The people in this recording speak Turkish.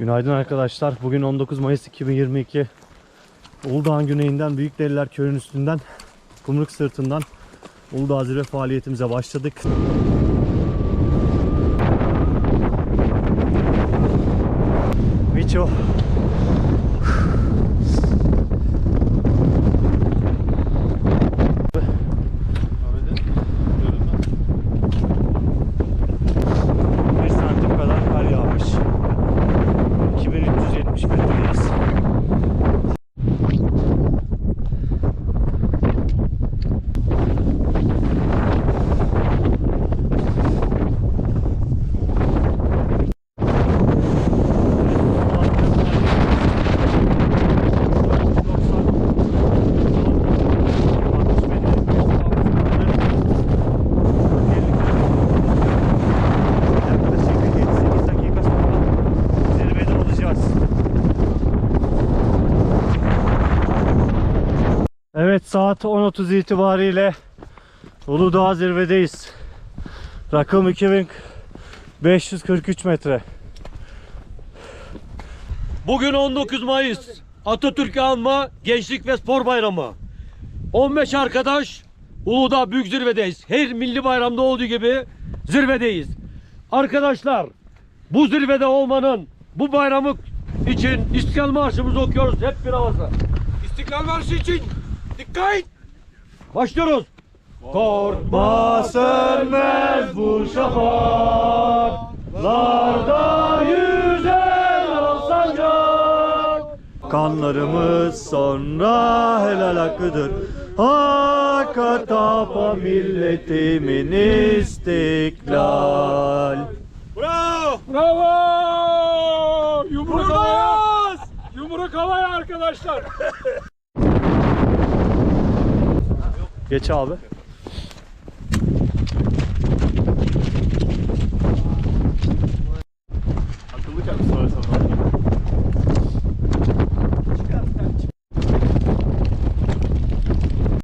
Günaydın arkadaşlar. Bugün 19 Mayıs 2022. Uludağ'ın güneyinden Büyükdeliler Köyü'nün üstünden Kumruk Sırtı'ndan Uludağ Zirve faaliyetimize başladık. Miço. Evet saat 10.30 itibariyle Uludağ zirvedeyiz. Rakım 2543 metre. Bugün 19 Mayıs Atatürk'ü anma Gençlik ve Spor Bayramı. 15 arkadaş Uludağ Büyük Zirvedeyiz. Her milli bayramda olduğu gibi zirvedeyiz. Arkadaşlar bu zirvede olmanın bu bayramı için İstiklal Marşımızı okuyoruz hep bir avazla. İstiklal Marşı için dikkat! Başlıyoruz. Korkma sönmez bu şafaklarda yüzer al sancak. Kanlarımız sonra helal hakkıdır. Hakka tapa milletimin istiklal. Bravo! Bravo! Yumruk havaya! Yumruk havaya arkadaşlar. Geç abi.